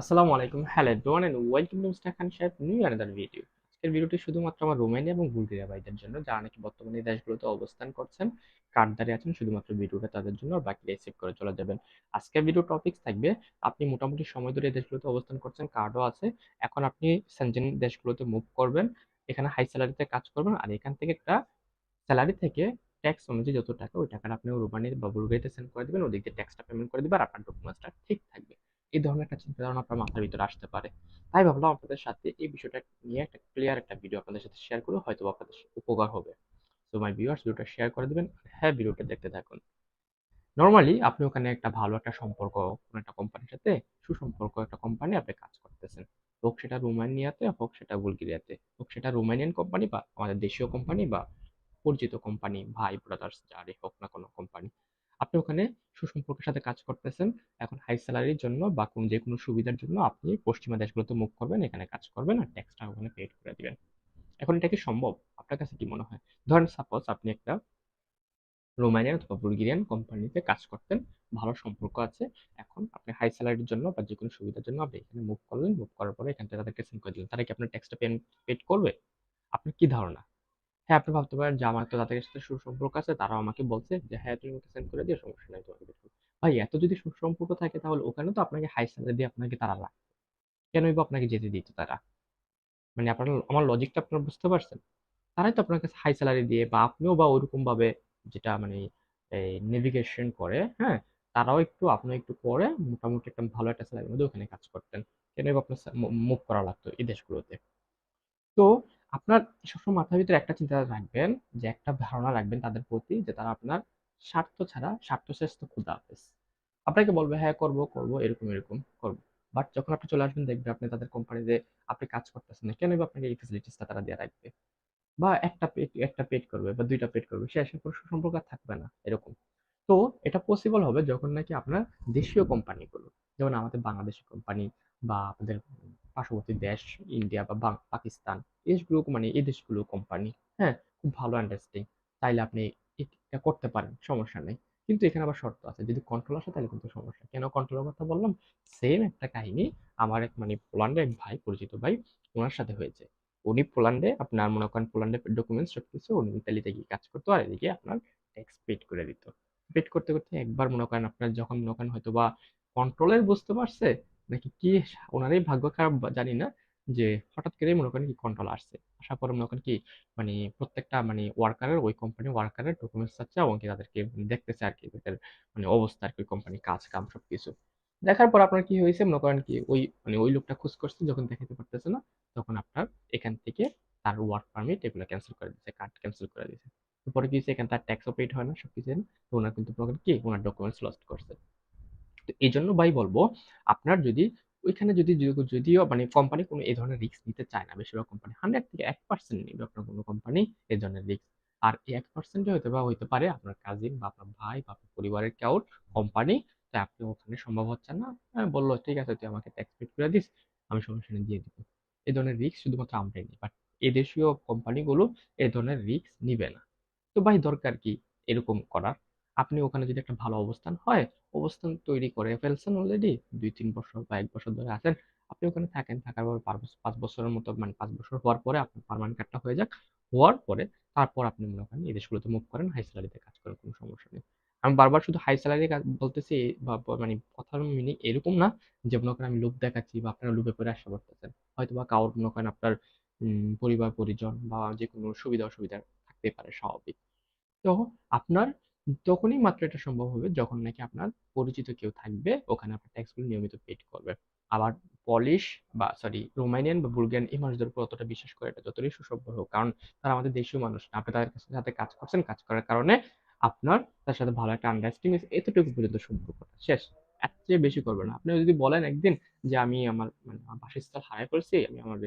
আসসালামু আলাইকুম। Hello everyone and welcome to mister Khan Sahib new another video আজকের ভিডিওটি শুধুমাত্র আমার রোমানিয়া এবং বুলগেরিয়া ভাইদের জন্য, যারা নাকি বর্তমানে এই দেশগুলোতে অবস্থান করছেন কার্ডদারি আছেন, শুধুমাত্র ভিডিওটা তাদের জন্য আর বাকি রিসিভ করে চলে যাবেন। আজকের ভিডিও টপিকস থাকবে, আপনি মোটামুটি সময় ধরে এই দেশগুলোতে অবস্থান করছেন কার্ডও আছে। এখন আপনি সেনজেন দেশগুলোতে মুভ করবেন, এখানে হাই স্যালারিতে কাজ করবেন আর এখান থেকে একটা স্যালারি থেকে ট্যাক্স অনুযায়ী যত টাকা, ওই টাকাটা আপনি রোমানির বা বুলগেরিয়াতে সেন্ড করে দেবেন, ওদিক ট্যাক্সটা পেমেন্ট করে দেবেন আর আপনার ডকুমেন্টসটা ঠিক থাকবে। এই ধরনের একটা চিন্তা ধারণা আপনার মাথার ভিতরে আসতে পারে। তাই ভাবলাম আপনাদের সাথে এই বিষয়টা নিয়ে একটা ক্লিয়ার একটা ভিডিও আপনাদের সাথে শেয়ার করে হয়তো আপনাদের উপকার হবে। তো মাই ভিউয়ার্স ভিডিওটা শেয়ার করে দেবেন হ্যাঁ ভিডিওটা দেখতে থাকুন। নর্মালি আপনি ওখানে একটা ভালো একটা সম্পর্ক, কোনো একটা কোম্পানির সাথে সুসম্পর্ক একটা কোম্পানি আপনি কাজ করতেছেন। হোক সেটা রোমানিয়াতে, হোক সেটা বুলগেরিয়াতে, হোক সেটা রোমানিয়ান কোম্পানি বা আমাদের দেশীয় কোম্পানি বা পরিচিত কোম্পানি ভাই ব্রাদার্স যারই হোক না কোনো কোম্পানি আপনি ওখানে সুসম্পর্কের সাথে কাজ করতেছেন। এখন হাই স্যালারির জন্য বা কোন যে কোনো সুবিধার জন্য আপনি পশ্চিমা দেশগুলোতে মুখ করবেন, এখানে কাজ করবেন আর ট্যাক্সটা ওখানে পেড করে দিবেন। এখন এটা কি সম্ভব? আপনার কাছে কি মনে হয়? ধরেন সাপোজ আপনি একটা রোমানিয়ান অথবা বুলগেরিয়ান কোম্পানিতে কাজ করতেন, ভালো সম্পর্ক আছে, এখন আপনি হাই স্যালারির জন্য বা যে কোনো সুবিধার জন্য আপনি এখানে মুভ করলেন মুভ করার পরে এখান থেকে তাদেরকে সেন্ড করে দিলেন। তারা কি আপনার ট্যাক্সটা পেন পেড করবে? আপনার কি ধারণা? হ্যাঁ আপনি ভাবতে পারেন যে আমার তো তাদের সাথে সুসম্পর্ক আছে, তারাও আমাকে বলছে যে হ্যাঁ তুমি আমাকে সেন্ড করে দিও, সমস্যা নাই, তোমাকে ভাই, এত যদি সুসম্পর্ক থাকে তাহলে ওখানে তো আপনাকে হাই স্যালারি আপনাকে তারা রাখবে। কেনই বা আপনাকে যেতে দিত তারা? মানে আপনার, আমার লজিকটা আপনারা বুঝতে পারছেন? তারাই তো আপনার কাছে হাই স্যালারি দিয়ে বা আপনিও বা ওইরকম ভাবে যেটা মানে এই নেভিগেশন করে হ্যাঁ তারাও একটু আপনি একটু করে মোটামুটি একটা ভালো একটা স্যালারির মধ্যে ওখানে কাজ করতেন। কেন আপনার মুভ করা লাগতো এই দেশগুলোতে? তো আপনার সবসময় মাথার ভিতরে একটা চিন্তা রাখবেন, যে একটা ধারণা রাখবেন তাদের প্রতি, যে তারা আপনার স্বার্থ ছাড়া স্বার্থ শেষ তো খুদা হাফেজ। আপনাকে বলবে হ্যাঁ করব করব, এরকম এরকম, করব। বাট যখন আপনি চলে আসবেন, দেখবে আপনি তাদের কোম্পানিতে আপনি কাজ করতেছেন না। কেন আপনাকে এই ফেসিলিটিসটা তারা দিয়ে রাখবে? বা একটা পেড একটা পেড করবে বা দুইটা পেড করবে, সে আসার পর সুসম্পর্ক থাকবে না, এরকম। তো এটা পসিবল হবে যখন নাকি আপনার দেশীয় কোম্পানিগুলো যেমন আমাদের বাংলাদেশি কোম্পানি বা আমাদের পার্শ্ববর্তী দেশ, ইন্ডিয়া বা পাকিস্তান দেশগুলো মানে এই দেশগুলো কোম্পানি হ্যাঁ? খুব ভালো আন্ডারস্ট্যান্ডিং চাইলে আপনি এটা করতে পারেন, সমস্যা নেই। কিন্তু এখানে আবার শর্ত আছে, যদি কন্ট্রোল আসে তাহলে কিন্তু সমস্যা। কেন কন্ট্রোলের কথা বললাম? সেম একটা কাহিনী আমার এক মানে পোল্যান্ডের এক ভাই, পরিচিত ভাই, ওনার সাথে হয়েছে। উনি পোল্যান্ডে, আপনার মনে করেন পোল্যান্ডের ডকুমেন্টস সব কিছু উনি ইতালিতে গিয়ে কাজ করতো, আর এদিকে আপনার ট্যাক্স পেড করে দিত। পেড করতে করতে একবার মনে করেন আপনার যখন মনে করেন হয়তো বা কন্ট্রোলের বুঝতে পারছে নাকি কি ওনারই ভাগ্য খারাপ জানি না, যে হঠাৎ করেই মনে করেন কি কন্ট্রোল আসছে। আসার পরে মনে করেন কি মানে প্রত্যেকটা মানে ওয়ার্কারের ওই কোম্পানি ওয়ার্কারের ডকুমেন্টস চাচ্ছে এবং কি তাদেরকে দেখতেছে আর কি তাদের মানে অবস্থা আর কি কোম্পানি কাজ, কাম সব কিছু দেখার পর আপনার কি হয়েছে? মনে করেন কি ওই মানে ওই লোকটা খোঁজ করছে, যখন দেখাতে পারতেছে না, তখন আপনার এখান থেকে তার ওয়ার্ক পারমিট এগুলো ক্যান্সেল করে দিচ্ছে কার্ড ক্যান্সেল করে দিচ্ছে পরে কি হয়েছে? এখানে তার ট্যাক্সও পেড হয় না সব কিছু তো ওনার কিন্তু মনে কি ওনার ডকুমেন্টস লস্ট করছে। তো এই জন্য ভাই বলব আপনার যদি ওইখানে যদি যদিও মানে কোম্পানি কোনো এই ধরনের রিস্ক নিতে চায় না বেশিরভাগ কোম্পানি হান্ড্রেড থেকে এক পার্সেন্ট নিবে আপনার কোনো কোম্পানি এই ধরনের রিস্ক আর এই এক পার্সেন্টে হয়তো বা হইতে পারে আপনার কাজিন বা আপনার ভাই বা আপনার পরিবারের কেউ কোম্পানি তাই আপনি ওখানে সম্ভব হচ্ছে না। হ্যাঁ, বলল ঠিক আছে তুই আমাকে ট্যাক্স পেড করে দিস আমি সমস্যা দিয়ে দিব। এই ধরনের রিস্ক শুধুমাত্র আমরাই নিই বাট এই দেশীয় কোম্পানিগুলো এই ধরনের রিস্ক নিবে না। তো ভাই দরকার কি এরকম করার? আপনি ওখানে যদি একটা ভালো অবস্থান হয়, অবস্থান তৈরি করে ফেলছেন অলরেডি দুই, তিন বছর বা এক বছর ধরে আছেন, আপনি ওখানে থাকেন, থাকার পর পাঁচ বছরের মতো মানে পাঁচ বছর হওয়ার পরে আপনার পারমানেন্ট কার্ডটা হয়ে যাক, হওয়ার পরে তারপর আপনি মনে করেন এই দেশগুলোতে মুভ করেন হাই স্যালারিতে কাজ করেন কোনো সমস্যা নেই। আমি বারবার শুধু হাই স্যালারি বলতেছি মানে কথার মিনিং এরকম না যে মনে করেন আমি লোভ দেখাচ্ছি বা আপনারা লোভে পরে আসা করতেছেন। হয়তো বা কারোর মনে করেন আপনার পরিবার, পরিজন বা যে কোনো সুবিধা অসুবিধা থাকতে পারে, স্বাভাবিক। তো আপনার তখনই মাত্র এটা সম্ভব হবে যখন নাকি আপনার পরিচিত কেউ থাকবে, ওখানে আপনার ট্যাক্সগুলো নিয়মিত পেড করবে। আবার পলিশ বা সরি রোমানিয়ান বা বুলগেরিয়ান এই মানুষদের উপর অতটা বিশ্বাস করে এটা যতটাই সুসম্পর্ক হোক, কারণ তারা আমাদের দেশীয় মানুষ না। আপনি তাদের সাথে কাজ করছেন, কাজ করার কারণে আপনার তার সাথে ভালো একটা আন্ডারস্ট্যান্ডিং এতটুকু পর্যন্ত সম্পর্কটা শেষ। এর চেয়ে বেশি করবে না। আপনি যদি বলেন একদিন যে আমি আমার মানে আমার বাসস্থল হারাই করেছি, আমি আমার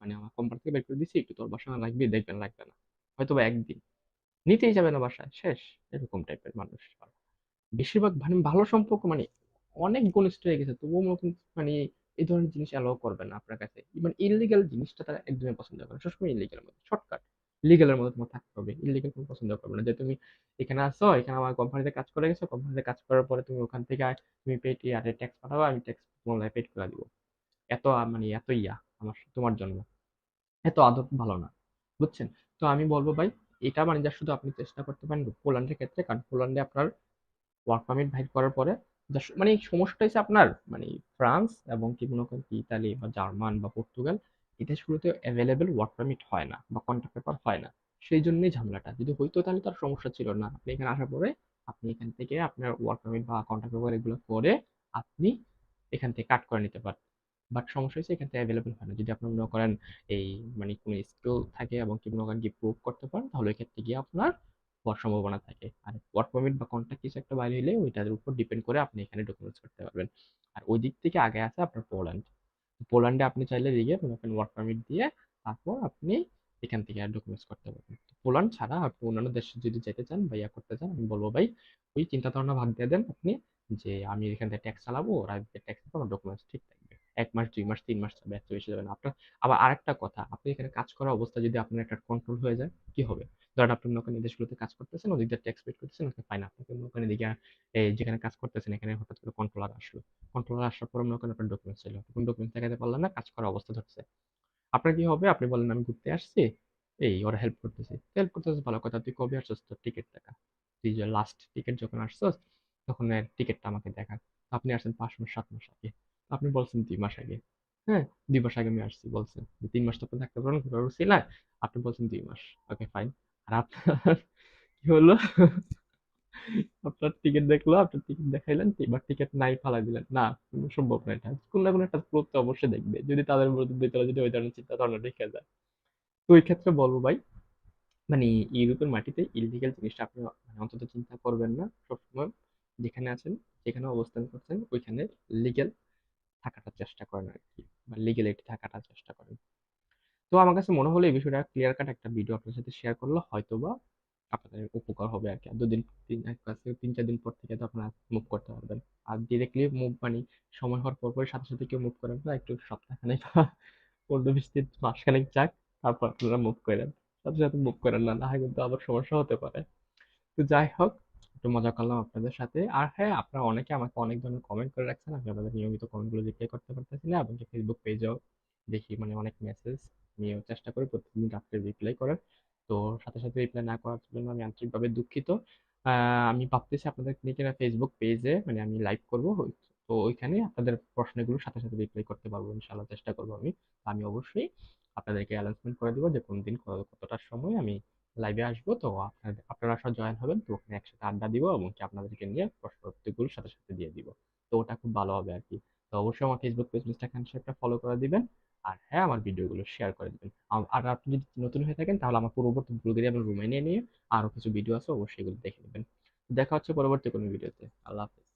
মানে আমার কোম্পানি থেকে বের করে দিচ্ছি একটু তোর বাসা লাগবে, দেখবেন লাগবে না। হয়তো বা একদিন। নিতেই যাবে না বাসায়। শেষ, এরকম টাইপের মানুষ। বেশিরভাগ মানে ভালো সম্পর্ক মানে অনেক ঘনিষ্ঠ হয়ে গেছে, তবুও মানে এই ধরনের জিনিস অ্যালাউ করবে না আপনার কাছে। মানে ইলিগাল জিনিসটা তারা একদমই পছন্দ করে সবসময় ইলিগাল মধ্যে শর্টকাট লিগালের মধ্যে তোমার থাকতে হবে। ইলিগাল কোনো পছন্দ করবে না। যে তুমি এখানে আসো এখানে আমার কোম্পানিতে কাজ করে গেছো কোম্পানিতে কাজ করার পরে তুমি ওখান থেকে তুমি পেট আর ট্যাক্স পাঠাবো, আমি ট্যাক্স তোমার পেড করে দিব। এত মানে এত ইয়া আমার, তোমার জন্য। এত আদর ভালো না। বুঝছেন? তো আমি বলব ভাই এটা মানে যা শুধু আপনি চেষ্টা করতে পারেন পোল্যান্ডের ক্ষেত্রে। কারণ পোল্যান্ডে আপনার ওয়ার্ক পারমিট বাইর করার পরে মানে সমস্যাটা হচ্ছে আপনার মানে ফ্রান্স এবং কি মনে করেন কি ইতালি বা জার্মান বা পর্তুগাল এই দেশগুলোতে অ্যাভেলেবেল ওয়ার্ক পারমিট হয় না বা কন্ট্রাক্ট পেপার হয় না। সেই জন্যই ঝামেলাটা। যদি হইতো তাহলে তার সমস্যা ছিল না। আপনি এখানে আসার পরে আপনি এখান থেকে আপনার ওয়ার্ক পারমিট বা কন্ট্রাক্ট পেপার এগুলো করে আপনি এখান থেকে কাট করে নিতে পারেন বাট সমস্যা হচ্ছে এখান অ্যাভেলেবেল হয় না। যদি আপনি মনে করেন এই মানে কোনো স্কিল থাকে এবং কি মনে করেন কি প্রুভ করতে পারেন, তাহলে এক্ষেত্রে গিয়ে আপনার হওয়ার সম্ভাবনা থাকে। আর ওয়ার্ক পারমিট বা কন্ট্রাক্ট কিছু একটা বাইরে হলে ওইটার উপর ডিপেন্ড করে আপনি এখানে ডকুমেন্টস করতে পারবেন। আর ওই দিক থেকে আগে আছে আপনার পোল্যান্ড পোল্যান্ডে আপনি চাইলে গিয়ে মনে করেন ওয়ার্ক পারমিট দিয়ে তারপর আপনি এখান থেকে আর ডকুমেন্টস করতে পারবেন। পোল্যান্ড ছাড়া আপনি অন্যান্য দেশে যদি যেতে চান বা ইয়া করতে চান, আমি বলব ভাই, ওই চিন্তা ধারণা ভাগ দিয়ে দেন আপনি যে আমি এখান থেকে ট্যাক্স চালাবো, ওরা ট্যাক্স আমার ডকুমেন্টস ঠিক থাকবে। এক মাস, দুই মাস, তিন মাস যাবে এত বেশি যাবে আপনার, আবার আরেকটা কথা, আপনি এখানে কাজ করা অবস্থা যদি আপনার একটা কন্ট্রোল হয়ে যায়, কি হবে? ধরেন আপনি করেন এই দেশগুলোতে কাজ করতেছেন, ওদিক ট্যাক্স পেড করতেছেন ওকে ফাইন আপনাকে করেন এদিকে এই যেখানে কাজ করতেছেন, এখানে হঠাৎ করে কন্ট্রোলার আসলো। কন্ট্রোলার আসার পর মনে করেন আপনার ডকুমেন্টস আপনি কোন ডকুমেন্টস দেখাতে পারলেন না, কাজ করার অবস্থা ধরছে। আপনার কি হবে? আপনি বলেন আমি ঘুরতে আসছি, এই ওরা হেল্প করতেছে। হেল্প করতেছে, ভালো কথা, তুই কবে আসছিস তোর টিকিট দেখা তুই যে লাস্ট টিকিট যখন আসছিস, তখন টিকিটটা আমাকে দেখা। আপনি আসছেন পাঁচ মাস, সাত মাস আগে। আপনি বলছেন দুই মাস আগে। হ্যাঁ দুই মাস আগে আমি আসছি, বলছেন যে তিন মাস তো আপনি থাকতে পারবেন ঘুরে ছিলেন আপনি বলছেন দুই মাস ওকে ফাইন আর আপনার কি হলো? আপনার টিকিট দেখল, আপনার টিকিট দেখাইলেন এবার টিকিট নাই, ফালাই দিলেন। না সম্ভব না এটা। কোনো না কোনো একটা তো অবশ্যই দেখবে। যদি তাদের মধ্যে দুই ভিতরে যদি ওই ধরনের চিন্তা ধারণা রেখে যায়। তো ওই ক্ষেত্রে বলব ভাই মানে ইউরোপের মাটিতে ইলিগাল জিনিসটা আপনি মানে অন্তত চিন্তা করবেন না সবসময়। যেখানে আছেন, যেখানে অবস্থান করছেন, ওইখানে লিগেল থাকাটা চেষ্টা করেন আর কি বা লিগেলিটি থাকাটা চেষ্টা করেন। তো আমার কাছে মনে হলো এই বিষয়টা ক্লিয়ার কাট একটা ভিডিও আপনার সাথে শেয়ার করলে হয়তো বা আপনাদের উপকার হবে আর কি দুদিন, তিন তিন, চার দিন পর থেকে তো আপনারা মুভ করতে পারবেন। আর ডিরেক্টলি মুভ মানে সময় হওয়ার পর পর সাথে সাথে কেউ মুভ করেন না, একটু সপ্তাহখানেক বা পনেরো বিশ দিন, মাসখানেক যাক, তারপর আপনারা মুভ করেন। সাথে সাথে মুভ করেন না না হয় কিন্তু আবার সমস্যা হতে পারে। তো যাই হোক একটু মজা করলাম আপনাদের সাথে। আর হ্যাঁ আপনারা অনেকে আমাকে অনেক ধরনের কমেন্ট করে রাখছেন। আমি আপনাদের নিয়মিত কমেন্টগুলো রিপ্লাই করতে পারতেছি না। এবং ফেসবুক পেজেও দেখি মানে অনেক মেসেজ আমিও চেষ্টা করি প্রতিদিন রাত্রে রিপ্লাই করার। তো সাথে সাথে রিপ্লাই না করার জন্য আমি আন্তরিকভাবে দুঃখিত। আমি ভাবতেছি আপনাদের নিয়ে ফেসবুক পেজে মানে আমি লাইভ করব। তো ওইখানে আপনাদের প্রশ্নগুলোর সাথে সাথে রিপ্লাই করতে পারব। ইনশাআল্লাহ চেষ্টা করব আমি। আমি অবশ্যই আপনাদেরকে অ্যানাউন্সমেন্ট করে দেবো যে কোন দিন কত- কতটার সময় আমি লাইভে আসব, তো আপনারা সব জয়েন হবেন, তো ওখানে একসাথে আড্ডা দিব এবং কি আপনাদেরকে নিয়ে প্রশ্ন উত্তরগুলো সাথে সাথে দিয়ে দিব। তো ওটা খুব ভালো হবে আর কি। তো অবশ্যই আমার ফেসবুক পেজ সাহেবটা ফলো করে দিবেন আর হ্যাঁ আমার ভিডিওগুলো শেয়ার করে দিবেন। আর আপনি যদি নতুন হয়ে থাকেন, তাহলে আমার পূর্ববর্তী বুলগেরিয়া এবং রোমানিয়া নিয়ে আরও কিছু ভিডিও আছে, অবশ্যই এগুলো দেখে নেবেন। দেখা হচ্ছে পরবর্তী কোনো ভিডিওতে আল্লাহ হাফেজ।